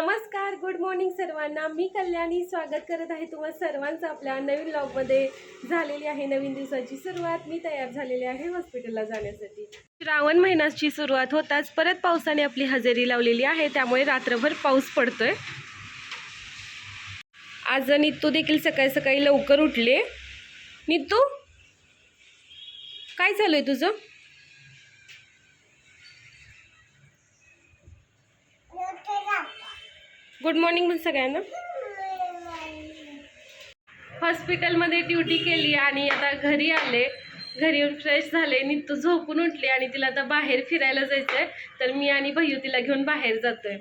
नमस्कार good morning सर्वांना. मी कल्याणी. स्वागत करत आहे तुम्हा सर्वांचं आपल्या नवीन ब्लॉगमध्ये झालेली आहे नवीन दिवसाची सुरुवात. मी तयार झालेली आहे हॉस्पिटलला जाण्यासाठी. श्रावण महिन्याची सुरुवात होताच परत पावसाने आपली हजेरी लावलेली आहे. त्यामुळे रात्रभर पाऊस पडतोय. आज नितू देखील सकाळी सकाळी लवकर उठले. नितू काय चालू आहे तुझं? गुड मॉर्निंग मी सगळ्यांना. हॉस्पिटलमध्ये ड्युटी केली आणि आता घरी आले. घरी येऊन फ्रेश झाले. नित्तू झोपून उठली आणि तिला आता बाहेर फिरायला जायचं आहे तर मी आणि भैयू तिला घेऊन बाहेर जातोय.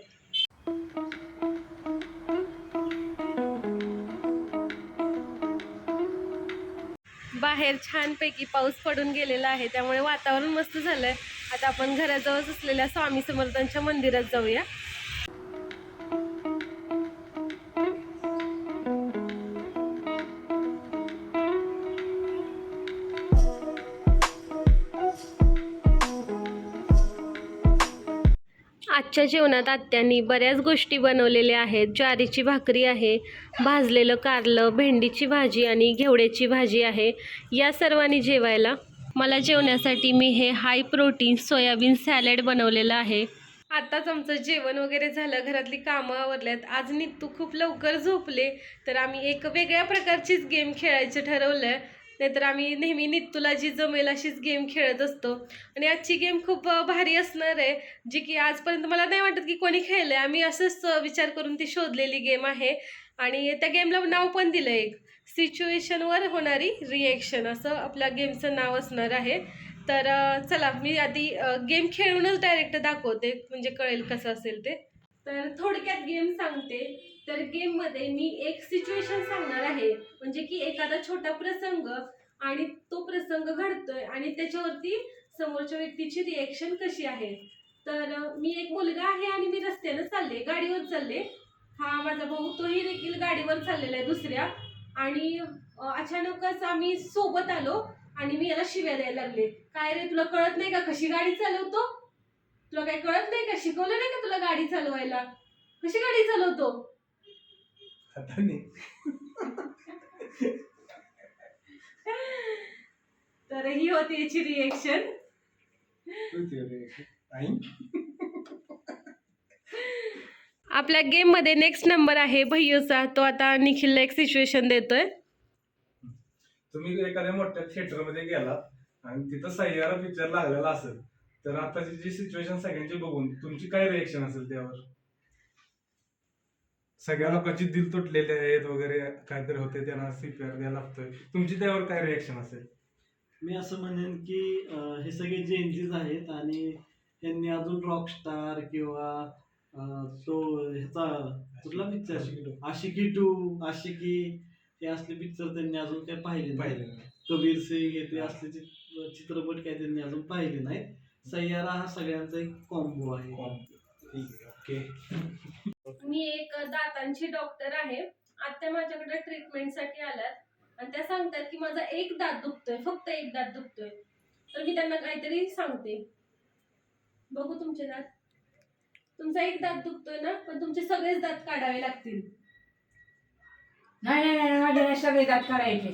बाहेर छानपैकी पाऊस पडून गेलेला आहे. त्यामुळे वातावरण मस्त झालंय. आता आपण घराजवळच असलेल्या स्वामी समर्थांच्या मंदिरात जाऊया. आजच्या जेवणात आत्यांनी बऱ्याच गोष्टी बनवलेल्या आहेत. ज्वारीची भाकरी आहे भाजलेलं कारलं भेंडीची भाजी आणि घेवड्याची भाजी आहे. या सर्वांनी जेवायला. मला जेवण्यासाठी मी हे हाय प्रोटीन सोयाबीन सॅलड बनवलेलं आहे. आताच आमचं जेवण वगैरे झालं. घरातली कामं आवरल्यात. आज नित्तू खूप लवकर झोपले. तर आम्ही एक वेगळ्या प्रकारचीच गेम खेळायचं ठरवलं नाहीतर आम्ही नेहमी नित्तूला जी जमेल अशीच गेम खेळत असतो. आणि आजची गेम खूप भारी असणार आहे. जी की आजपर्यंत मला नाही वाटत की कोणी खेळलं आहे आम्ही असंच विचार करून ती शोधलेली गेम आहे. आणि त्या गेमला नाव पण दिलं एक. सिच्युएशनवर होणारी रिएक्शन असं आपल्या गेमचं नाव असणार आहे. तर चला मी आधी गेम खेळूनच डायरेक्ट दाखवते. म्हणजे कळेल कसं असेल ते. तर थोडक्यात गेम सांगते. तर गेममध्ये मी एक सिच्युएशन सांगणार आहे. म्हणजे की एखादा छोटा प्रसंग आणि तो प्रसंग घडतोय आणि त्याच्यावरती समोरच्या व्यक्तीची रिएक्शन कशी आहे? तर मी एक मुलगा आहे आणि मी रस्त्यानं चालले गाडीवर चालले. हा माझा भाऊ तोही देखील गाडीवर चाललेला आहे दुसऱ्या. आणि अचानकच आम्ही सोबत आलो आणि मी याला शिव्या द्यायला लागले. काय रे तुला कळत नाही का कशी गाडी चालवतो? तुला काय कळत नाही का? शिकवलं नाही का तुला गाडी चालवायला? कशी गाडी चालवतो? तर ही होती याची रिएक्शन आपल्या गेममध्ये नेक्स्ट नंबर आहे भैयूचा. तो आता निखिलला एक सिच्युएशन देतोय. तुम्ही एखाद्या मोठ्या थिएटरमध्ये गेलात आणि तिथं सह्यारा पिक्चर लागलेला असेल तर आताची जी सिच्युएशन सगळ्यांची बघून तुमची काय रिएक्शन असेल त्यावर? सगळ्या लोकांची दिल तुटलेले आहेत वगैरे काहीतरी होते त्यांना सीपीआर द्यायला लागतोय. तुमची त्यावर काय रिएक्शन असेल? मी असं म्हणेन की अं, हे सगळे जेंजीज आहेत आणि यांनी अजून रॉकस्टार किंवा अं, तो ह्याचा कुठला पिक्चर आशिकी टू. आशिकी हे असले पिक्चर त्यांनी अजून काही पाहिले नाही पाहिजे कबीर सिंग हे ते असले चित- चित्रपट काही त्यांनी अजून पाहिले नाहीत. सह्यारा हा सगळ्यांचा एक कॉम्बो आहे. ओके मी एक दातांची डॉक्टर आहे. आता माझ्याकडे ट्रीटमेंटसाठी आल्यात. आणि त्या सांगतात की माझा एक दात दुखतोय फक्त एक दात दुखतोय. तर मी त्यांना काहीतरी सांगते. बघू तुमचे दात. तुमचा एक दात दुखतोय ना पण तुमचे सगळेच दात काढावे लागतील. नाही नाही नाही माझे नाही सगळे दात काढायचे.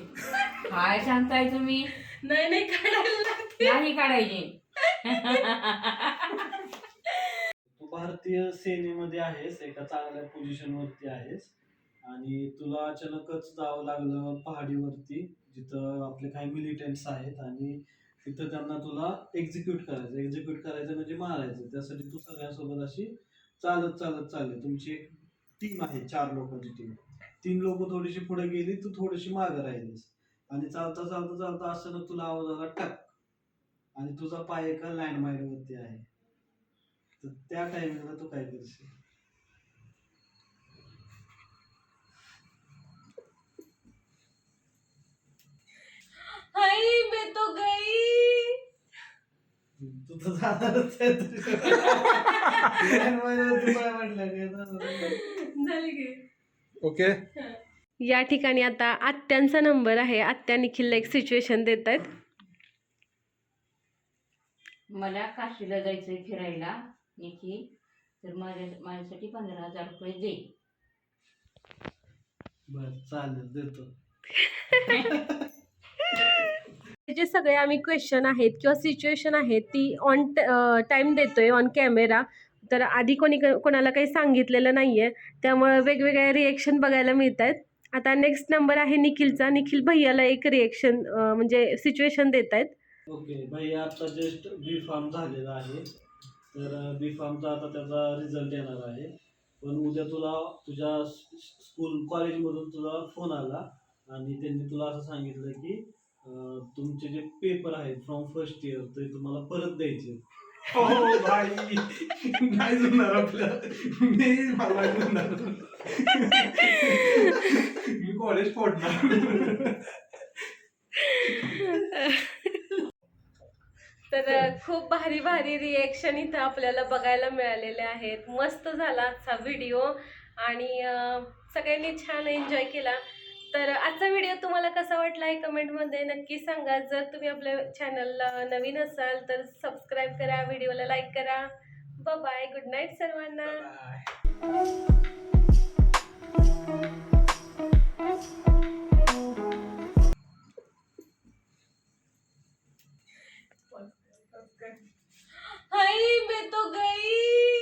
काय सांगताय तुम्ही. नाही नाही काढायला लागतील. नाही काढायचे. भारतीय सेनेमध्ये आहेस एका चांगल्या पोझिशनवरती आहेस. आणि तुला अचानकच जावं लागलं पहाडीवरती जिथं आपले काही मिलिटंट्स आहेत आणि तिथं त्यांना तुला एक्झिक्यूट करायचं. एक्झिक्यूट करायचं म्हणजे मारायचं. त्यासाठी तू सगळ्यांसोबत अशी चालत चालत चालली. तुमची एक टीम आहे चार लोकांची टीम तीन लोक थोडीशी पुढे गेली तू थोडीशी मागे राहिलीस. आणि चालता चालता चालता असताना तुला आवाज आला टक. आणि तुझा पाय एका लँडमाईनवरती आहे. तर त्या टायमिंगला तू काय करशील? हाय मैं तो गई. तू तर जाणारच आहे. झाली की. ओके. या ठिकाणी आता आत्यांचा नंबर आहे. आत्या निखिलला एक सिच्युएशन देत आहेत मला काशीला जायचंय फिरायला. निकी तर माझ्या माझ्यासाठी पंधरा हजार रुपये दे. बर चालेल देतो. जे सगळे आम्ही क्वेश्चन आहेत किंवा सिच्युएशन आहेत ती ऑन टाईम देतोय ऑन कॅमेरा तर आधी कोणी कोणाला काही सांगितलेलं नाही आहे त्यामुळं वेगवेगळ्या रिएक्शन बघायला मिळत आहेत आता नेक्स्ट नंबर आहे निखिलचा. निखिल भैयाला एक रिएक्शन म्हणजे सिच्युएशन देत आहेत ओके भाई आता जस्ट बी फार्म झालेला आहे. तर बी फार्मचा आता त्याचा रिझल्ट येणार आहे. पण उद्या तुला तुझ्या स्कूल कॉलेजमधून तुला फोन आला आणि त्यांनी तुला असं सांगितलं की अं, तुमचे जे पेपर आहेत फ्रॉम फर्स्ट इयर ते तुम्हाला परत द्यायचे हो भाई. नाही जुळणार आपल्या मी मला जुळणार. मी कॉलेज फोडणार. तर खूप भारी भारी रिएक्शन इथं आपल्याला बघायला मिळालेले आहेत. मस्त झाला आजचा व्हिडिओ आणि सगळ्यांनी छान एन्जॉय केला. तर आजचा व्हिडिओ तुम्हाला कसा वाटला आहे कमेंटमध्ये नक्की सांगा. जर तुम्ही आपल्या चॅनलला नवीन असाल तर सबस्क्राईब करा व्हिडिओला लाईक करा. बाय गुड नाईट सर्वांना. आई मैं तो गई.